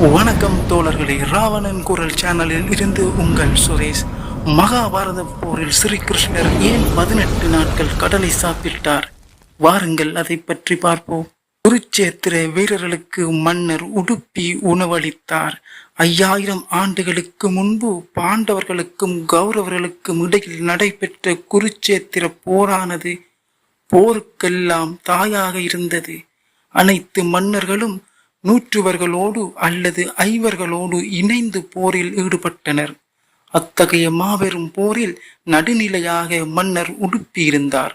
வணக்கம் தோழர்களே ராவணன் குரல் சேனலில் இருந்து உங்கள் சுரேஷ். மகாபாரத போரில் ஸ்ரீகிருஷ்ணர் ஏன் பதினெட்டு நாட்கள் கடலை சாப்பிட்டார்? வாருங்கள் அதை பற்றி பார்ப்போம். குருச்சேத்திர வீரர்களுக்கு மன்னர் உடுப்பி உணவளித்தார். ஐயாயிரம் ஆண்டுகளுக்கு முன்பு பாண்டவர்களுக்கும் கௌரவர்களுக்கும் இடையில் நடைபெற்ற குருச்சேத்திர போரானது போருக்கெல்லாம் தாயாக இருந்தது. அனைத்து மன்னர்களும் நூற்றுவர்களோடு அல்லது ஐவர்களோடு இணைந்து போரில் ஈடுபட்டனர். அத்தகைய மாபெரும் போரில் நடுநிலையாக மன்னர் உடுப்பியிருந்தார்.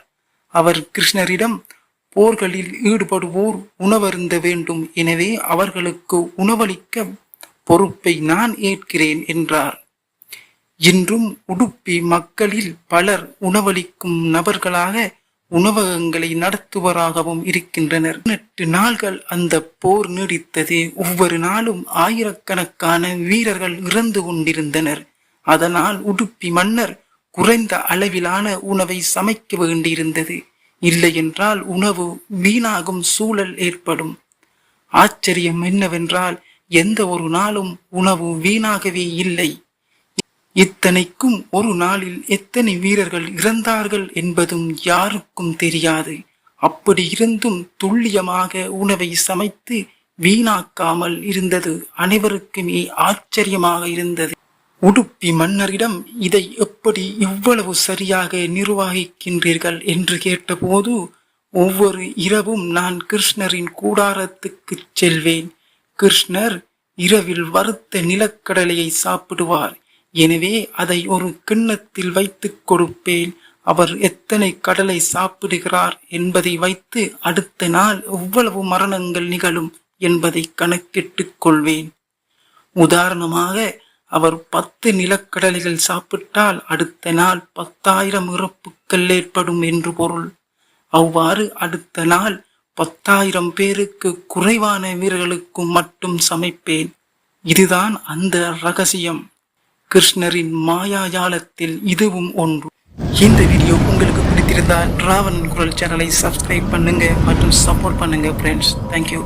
அவர் கிருஷ்ணரிடம் போர்களில் ஈடுபடுவோர் உணவருந்த வேண்டும். எனவே அவர்களுக்கு உணவளிக்க பொறுப்பை நான் ஏற்கிறேன் என்றார். இன்றும் உடுப்பி மக்களில் பலர் உணவளிக்கும் நபர்களாக உணவகங்களை நடத்துவராகவும் இருக்கின்றனர். பதினெட்டு நாள்கள் அந்த போர் நீடித்தது ஒவ்வொரு நாளும் ஆயிரக்கணக்கான வீரர்கள் இறந்து கொண்டிருந்தனர். அதனால் உடுப்பி மன்னர் குறைந்த அளவிலான உணவை சமைக்க வேண்டியிருந்தது. இல்லையென்றால் உணவு வீணாகும் சூழல் ஏற்படும். ஆச்சரியம் என்னவென்றால் எந்த ஒரு நாளும் உணவு வீணாகவே இல்லை. இத்தனைக்கும் ஒரு நாளில் எத்தனை வீரர்கள் இறந்தார்கள் என்பதும் யாருக்கும் தெரியாது. அப்படி இருந்தும் துல்லியமாக உணவை சமைத்து வீணாக்காமல் இருந்தது அனைவருக்குமே ஆச்சரியமாக இருந்தது. உடுப்பி மன்னரிடம் இதை எப்படி இவ்வளவு சரியாக நிர்வகிக்கின்றீர்கள்? என்று கேட்டபோது ஒவ்வொரு இரவும் நான் கிருஷ்ணரின் கூடாரத்துக்கு செல்வேன். கிருஷ்ணர் இரவில் வறுத்த நிலக்கடலையை சாப்பிடுவார். எனவே அதை ஒரு கிண்ணத்தில் வைத்துக் கொடுப்பேன். அவர் எத்தனை கடலை சாப்பிடுகிறார் என்பதை வைத்து அடுத்த நாள் எவ்வளவு மரணங்கள் நிகழும் என்பதை கணக்கிட்டுக் கொள்வேன். உதாரணமாக அவர் பத்து நிலக்கடலைகள் சாப்பிட்டால் அடுத்த நாள் பத்தாயிரம் இறப்புக்கள் ஏற்படும் என்று பொருள். அவ்வாறு அடுத்த நாள் பத்தாயிரம் பேருக்கு குறைவான வீரர்களுக்கும் மட்டும் சமைப்பேன். இதுதான் அந்த ரகசியம். கிருஷ்ணரின் மாயாஜாலத்தில் இதுவும் ஒன்று. இந்த வீடியோ உங்களுக்கு பிடித்திருந்தால் ராவணன் குரல் சேனலை சப்ஸ்கிரைப் பண்ணுங்க மற்றும் சப்போர்ட் பண்ணுங்க ஃப்ரெண்ட்ஸ் தேங்க்யூ